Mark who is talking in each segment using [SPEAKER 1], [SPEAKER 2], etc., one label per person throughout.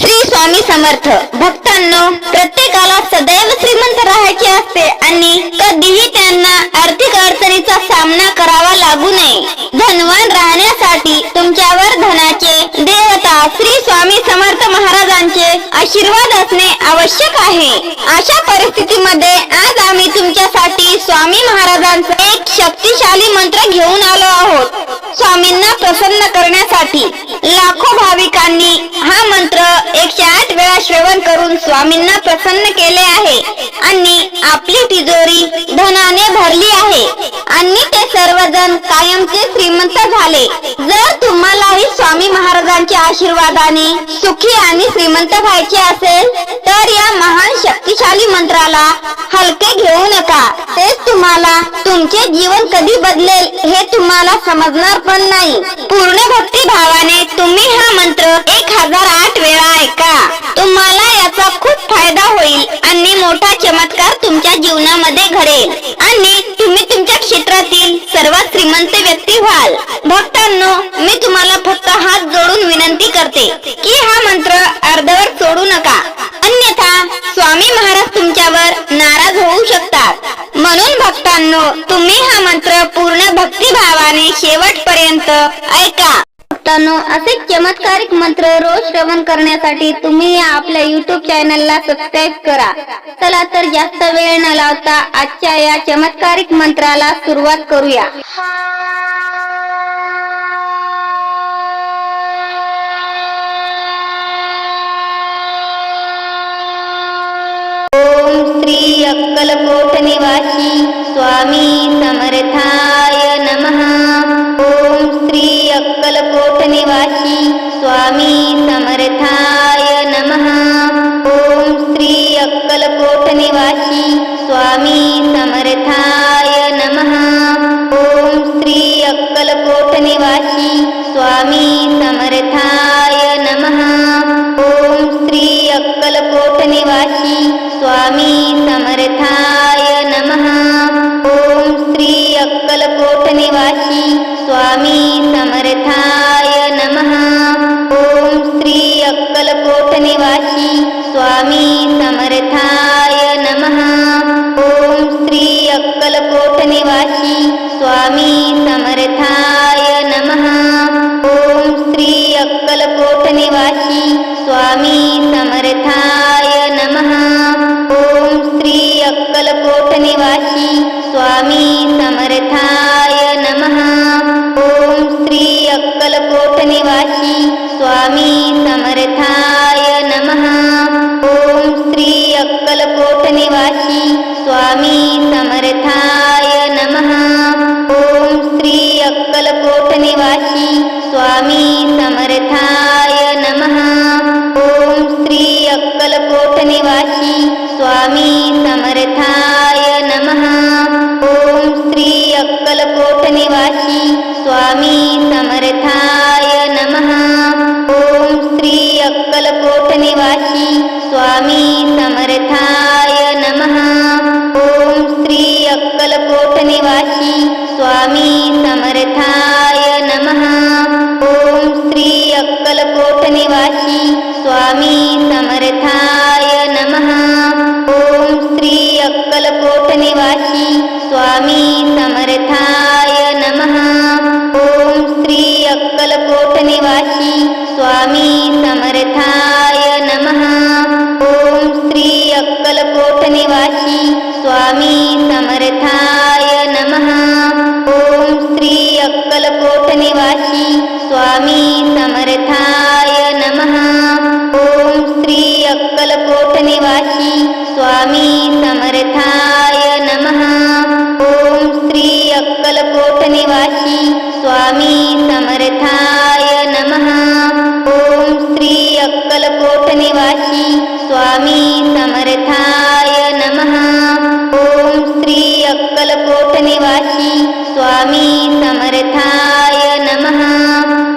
[SPEAKER 1] श्री स्वामी समर्थ. भक्तांनो प्रत्येकाला सदैव श्रीमंत राहायचे असते आणि कधीही त्यांना आर्थिक अडचणीचा सामना करावा लागू नये. धनवान राहण्यासाठी तुमच्यावर धनाचे देवता श्री स्वामी समर्थ महाराजांचे आशीर्वाद असणे आवश्यक आहे. अशा परिस्थितीमध्ये आज आम्ही तुमच्यासाठी स्वामी महाराजांचा एक शक्तिशाली मंत्र घेऊन आलो आहोत. स्वामींना प्रसन्न करण्यासाठी लाखो भाविकांनी हा मंत्र एकशे आठ वेळा श्रवण करून स्वामींना प्रसन्न केले आहे. आणि आपली तिजोरी धनाने भरली आहे. आणि ते सर्वजण कायमचे श्रीमंत झाले. जर तुम्हालाही स्वामी महाराजांच्या आशीर्वादाने सुखी आणि श्रीमंत व्हायचे असेल तर या महान शक्तिशाली मंत्राला हलके घेऊ नका. तेच तुम्हाला तुमचे जीवन कधी बदलेल हे तुम्हाला समजणार पण नाही. पूर्ण भक्ती भावाने तुम्ही हा मंत्र एक हजार आठ वेळा ऐका. तुम्हाला याचा खूप फायदा होईल आणि मोठा चमत्कार तुमच्या जीवनामध्ये घडेल. आणि तुम्ही तुमच्या क्षेत्रातील सर्वात श्रीमंत व्यक्ती व्हाल. भक्तांनो मी तुम्हाला फक्त हात जोडून विनंती करते की हा मंत्र अर्धवर सोडू नका. अन्यथा स्वामी महाराज तुमच्यावर नाराज होऊ शकतात. म्हणून भक्तांनो तुम्ही हा मंत्र पूर्ण भक्तिभावाने शेवटपर्यंत ऐका. भक्तांनो असे चमत्कारिक मंत्र रोज श्रवण करण्यासाठी तुम्ही आपल्या युट्यूब चॅनलला सबस्क्राईब करा. चला तर जास्त वेळ न लावता आजच्या या चमत्कारिक मंत्राला सुरुवात करूया. ओम श्री अक्कलकोट निवासी स्वामी समर्थाय नमः. स्वामी समर्थाय नमः। ओम श्री अक्कलकोट निवासी स्वामी समर्थाय नमः। ओम श्री अक्कलकोट निवासी स्वामी समर्थाय नमः। ओम श्री अक्कलकोट निवासी स्वामी समर्थाय नमः। ओम श्री अक्कलकोट निवासी स्वामी समर्थाय नमः। ओम श्री अक्कलकोट निवासी स्वामी समर्थाय नमः। ओम श्री अक्कलकोट निवासी स्वामी समर्थाय नमः। ओम श्री अक्कलकोट निवासी स्वामी समर्थाय नमः। ओम श्री अक्कलकोट निवासी स्वामी समर्थाय नमः। वाशी स्वामी समर्थाय नमः। ओम श्री अक्कलकोट निवासी स्वामी समर्थाय नमः। ओम श्री अक्कलकोट निवासी स्वामी समर्थाय नमः। ओम श्री अक्कलकोट निवासी स्वामी समर्थाय नमः। ओम श्री अक्कलकोट निवासी स्वामी समर्थाय देवाशी स्वामी समर्थाय नमः। ओम श्री अक्कलकोट निवासी स्वामी समर्थाय नमः। ओम श्री अक्कलकोट निवासी स्वामी समर्थाय नमः। ओम श्री अक्कलकोट निवासी स्वामी समर्थाय नमः। ओम श्री अक्कलकोट निवासी स्वामी समर्थाय स्वामी समर्थाय नमः. ओम श्री अक्कलकोट निवासी स्वामी समर्थाय नमः. ओम श्री अक्कलकोट निवासी स्वामी समर्थाय नमः.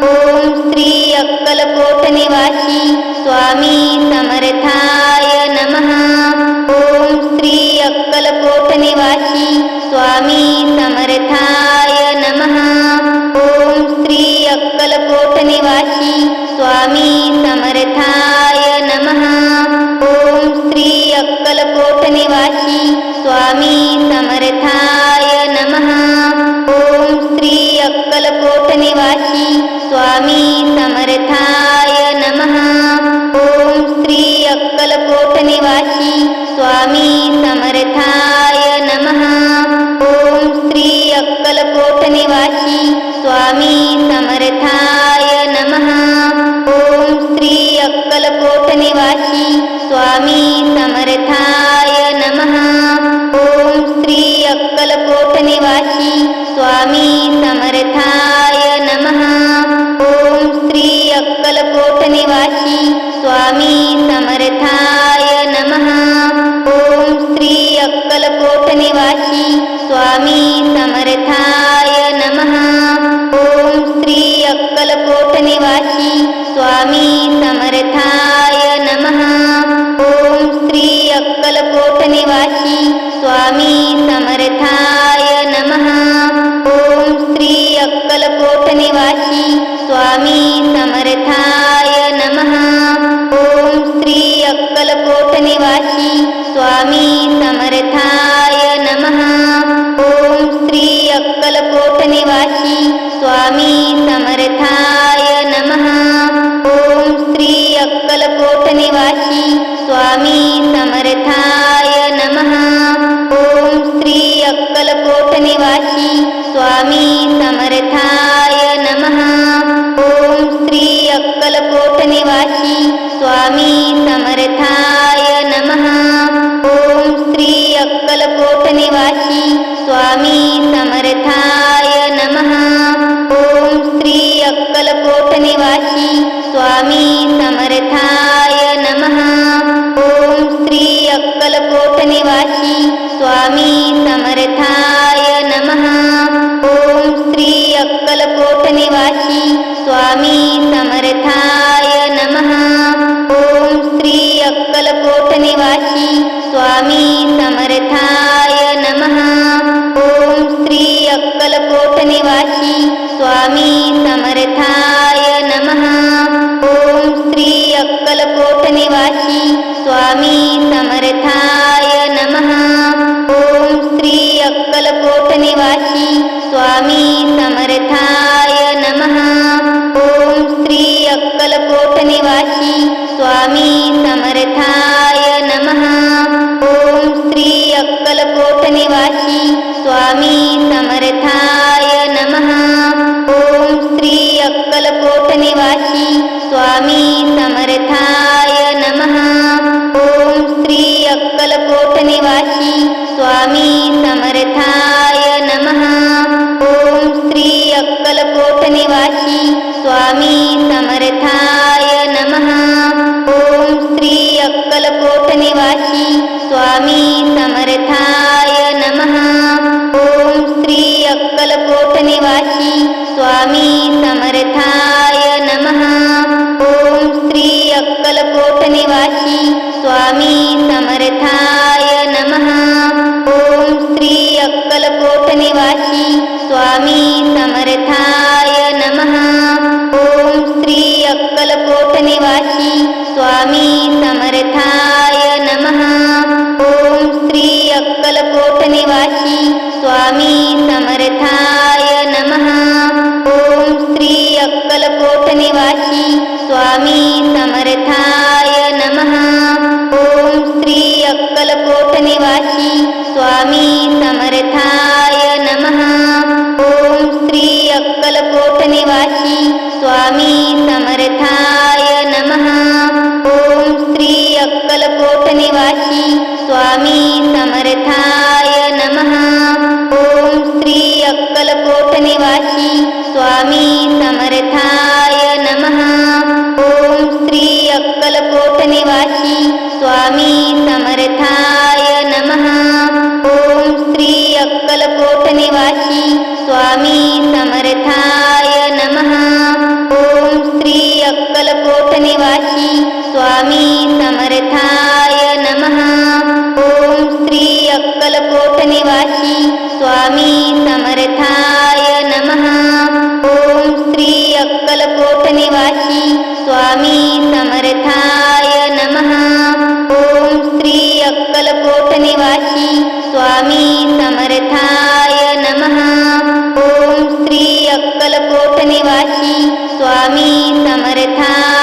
[SPEAKER 1] ओम श्री अक्कलकोट निवासी स्वामी समर्थाय नमः. ओम श्री अक्कलकोट निवासी स्वामी समर्थाय निवासी स्वामी समर्थाय नमः। ॐ श्री अक्कलकोटनिवासी स्वामी समर्थाय नमः। ॐ श्री अक्कलकोटनिवासी स्वामी समर्थाय नमः। ॐ श्री अक्कलकोटनिवासी स्वामी समर्थाय नमः। ॐ श्री अक्कलकोटनिवासी स्वामी स्वामी समर्थाय नमः। ओम श्री अक्कलकोट निवासी स्वामी समर्थाय नमः। ओम श्री अक्कलकोट निवासी स्वामी समर्थाय नमः। ओम श्री अक्कलकोट निवासी स्वामी समर्थाय नमः। ओम श्री अक्कलकोट निवासी स्वामी समर्थाय स्वामी समर्थाय नमः. ओम श्री अक्कलकोट निवासी स्वामी समर्थाय नमः। ओम श्री अक्कलकोट निवासी स्वामी समर्थाय नमः। ओम श्री अक्कलकोट निवासी स्वामी समर्थाय नमः। ओम श्री अक्कलकोट निवासी स्वामी समर्थाय नमः। ओम श्री अक्कलकोट निवासी स्वामी समर्थाय स्वामी समर्थाय नमः। ओम श्री अक्कलकोट निवासी स्वामी समर्थाय नमः। ओम श्री अक्कलकोट निवासी स्वामी समर्थाय नमः। ओम श्री अक्कलकोट निवासी स्वामी समर्थाय नमः। ओम श्री अक्कलकोट निवासी स्वामी समर्थाय स्वामी समर्थाय नमः. ओम श्री अक्कलकोट निवासी स्वामी समर्थाय नमः. ओम श्री अक्कलकोट निवासी स्वामी समर्थाय नमः. ओम श्री अक्कलकोट निवासी स्वामी समर्थाय नमः. ओम श्री अक्कलकोट निवासी स्वामी समर्थाय नमः। ओम श्री अक्कलकोट निवासी स्वामी समर्थाय नमः। ओम श्री अक्कलकोट निवासी स्वामी समर्थाय नमः। ओम श्री अक्कलकोट निवासी स्वामी समर्थाय नमः। ओम श्री अक्कलकोट निवासी स्वामी समर्थाय समर्थाय नमः। ओम श्री अक्कलकोट निवासी स्वामी समर्थाय नमः। ओम श्री अक्कलकोट निवासी स्वामी समर्थाय नमः। ओम श्री अक्कलकोट निवासी स्वामी समर्थाय नमः। ओम श्री अक्कलकोट निवासी स्वामी समर्थाय देवाशी स्वामी समर्थाय नमः। ओम श्री अक्कलकोट निवासी स्वामी समर्थाय नमः। ओम श्री अक्कलकोट निवासी स्वामी समर्थाय नमः। ओम श्री अक्कलकोट निवासी स्वामी समर्थाय नमः। ओम श्री अक्कलकोट निवासी स्वामी समर्थाय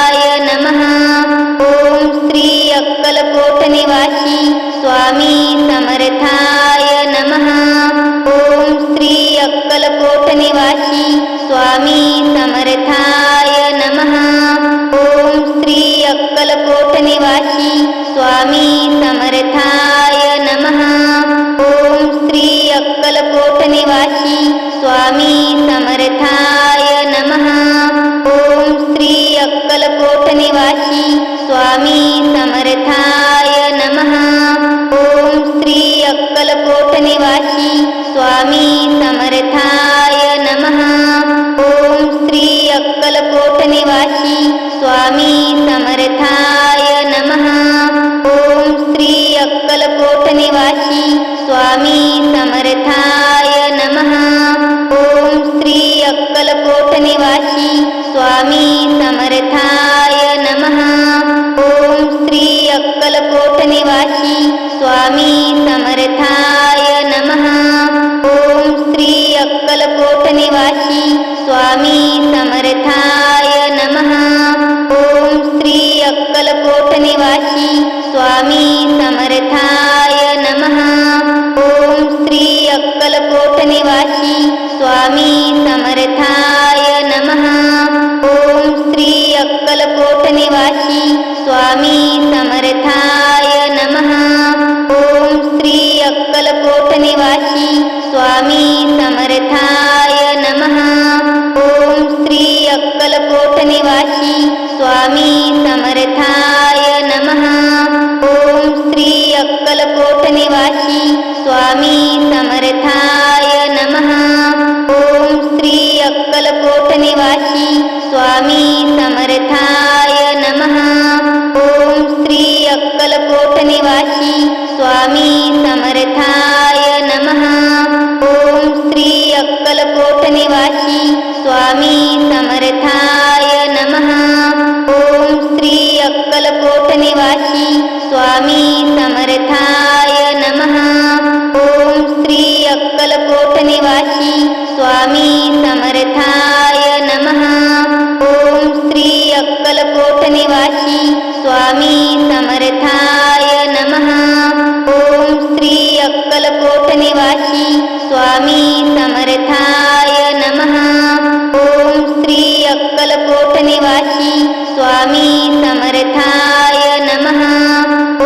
[SPEAKER 1] स्वामी समर्थाय नमः. ॐ श्री अक्कलकोटनिवासी स्वामी समर्थाय नमः. ॐ श्री अक्कलकोटनिवासी स्वामी समर्थाय नमः. ॐ श्री अक्कलकोटनिवासी स्वामी समर्थाय नमः. ॐ श्री अक्कलकोटनिवासी स्वामी स्वामी समर्थाय नमः। ओम श्री अक्कलकोट निवासी स्वामी समर्थाय नमः। ओम श्री अक्कलकोट निवासी स्वामी समर्थाय नमः। ओम श्री अक्कलकोट निवासी स्वामी समर्थाय नमः। ओम श्री अक्कलकोट निवासी स्वामी समर्थाय निवासी स्वामी समर्थाय नमः. ओम श्री अक्कलकोट निवासी स्वामी स्वामी समर्थाय नमः। ओम श्री अक्कलकोट निवासी स्वामी समर्थाय नमः। ओम श्री अक्कलकोट निवासी स्वामी समर्थाय नमः। ओम श्री अक्कलकोट निवासी स्वामी समर्थाय नमः। ओम श्री अक्कलकोट निवासी स्वामी समर्थाय स्वामी समर्थाय नमः। ओम श्री अक्कलकोट निवासी स्वामी समर्थाय नमः।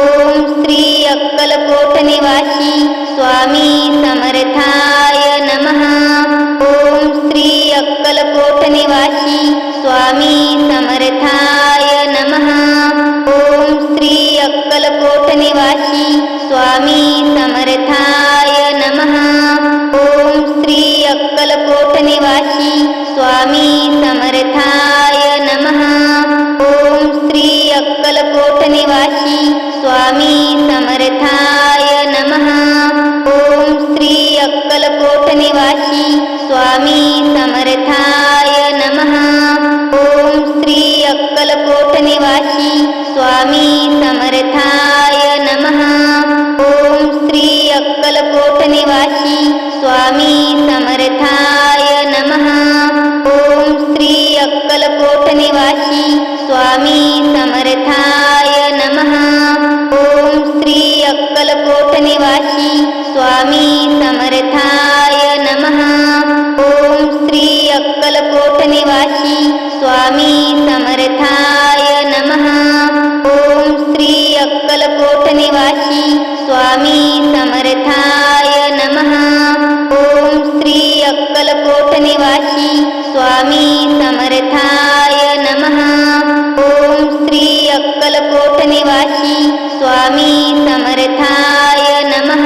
[SPEAKER 1] ओम श्री अक्कलकोट निवासी स्वामी समर्थाय नमः। ओम श्री अक्कलकोट निवासी स्वामी समर्थाय नमः। ओम श्री अक्कलकोट निवासी स्वामी समर्थाय नमः। ओम श्री अक्कलकोट निवासी स्वामी समर्थाय नमः। स्वामी समर्थाय नमः।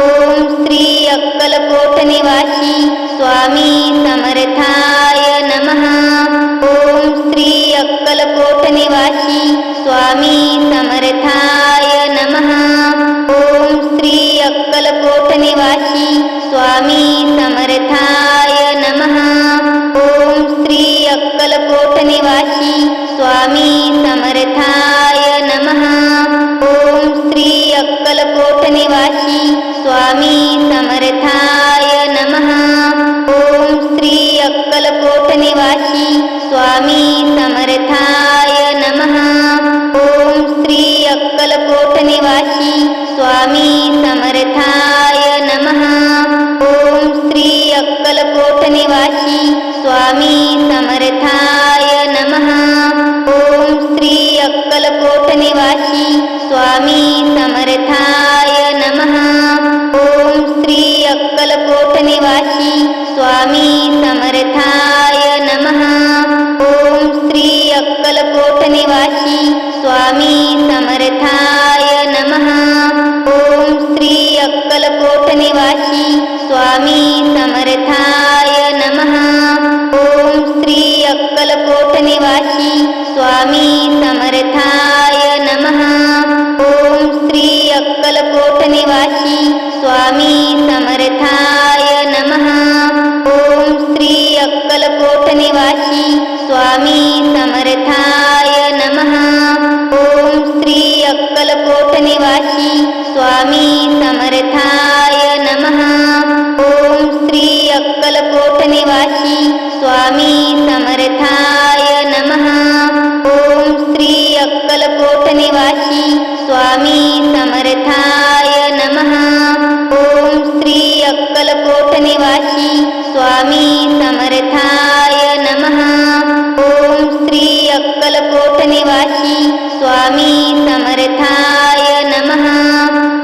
[SPEAKER 1] ओम श्री अक्कलकोट निवासी स्वामी समर्थाय नमः। ओम श्री अक्कलकोट निवासी स्वामी समर्थाय नमः। ओम श्री अक्कलकोट निवासी स्वामी समर्थाय नमः। ओम श्री अक्कलकोट निवासी स्वामी समर्थाय स्वामी समर्थाय नमः। ओम श्री अक्कलकोट निवासी स्वामी समर्थाय नमः। ओम श्री अक्कलकोट निवासी स्वामी समर्थाय नमः। ओम श्री अक्कलकोट निवासी स्वामी समर्थाय नमः। ओम श्री अक्कलकोट स्वामी समर्थाय नमः। ओम श्री अक्कलकोट निवासी स्वामी समर्थाय नमः। ओम श्री अक्कलकोट निवासी स्वामी समर्थाय समर्थाय नमः। ओम श्री अक्कलकोट निवासी स्वामी समर्थाय नमः। ओम श्री अक्कलकोट निवासी स्वामी समर्थाय नमः। ओम श्री अक्कलकोट निवासी स्वामी समर्थाय नमः। ओम श्री अक्कलकोट निवासी स्वामी समर्थाय निवासी स्वामी समर्थाय नमः।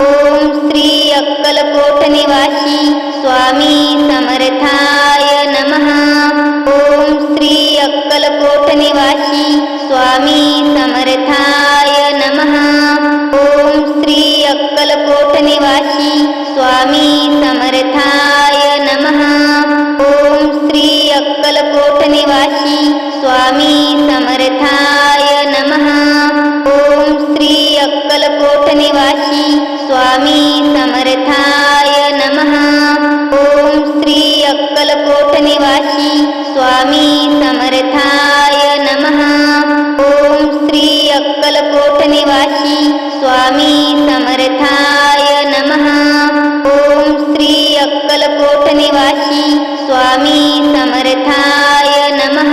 [SPEAKER 1] ओम श्री अक्कलकोट निवासी स्वामी समर्थाय नमः। ओम श्री अक्कलकोट निवासी स्वामी समर्थाय नमः। ओम श्री अक्कलकोट निवासी स्वामी समर्थाय नमः। ओम श्री अक्कलकोट निवासी स्वामी समर्थाय समर्थाय नमः। ओम श्री अक्कलकोट निवासी स्वामी समर्थाय नमः।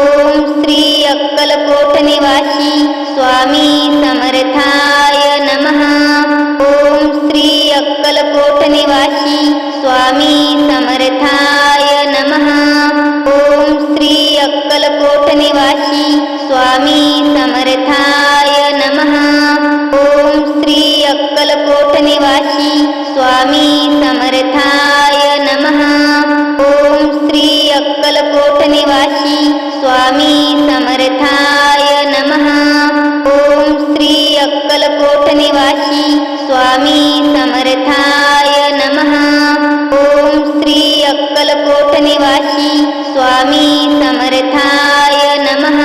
[SPEAKER 1] ओम श्री अक्कलकोट निवासी स्वामी समर्थाय नमः। ओम श्री अक्कलकोट निवासी स्वामी समर्थाय नमः। ओम श्री अक्कलकोट निवासी स्वामी समर्थाय नमः। देवाशी स्वामी समर्थाय नमः। ओम श्री अक्कलकोट निवासी स्वामी समर्थाय नमः। ओम श्री अक्कलकोट निवासी स्वामी समर्थाय नमः। ओम श्री अक्कलकोट निवासी स्वामी समर्थाय नमः।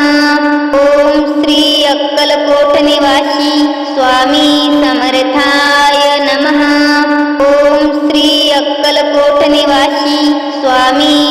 [SPEAKER 1] ओम श्री अक्कलकोट निवासी स्वामी समर्थाय ओम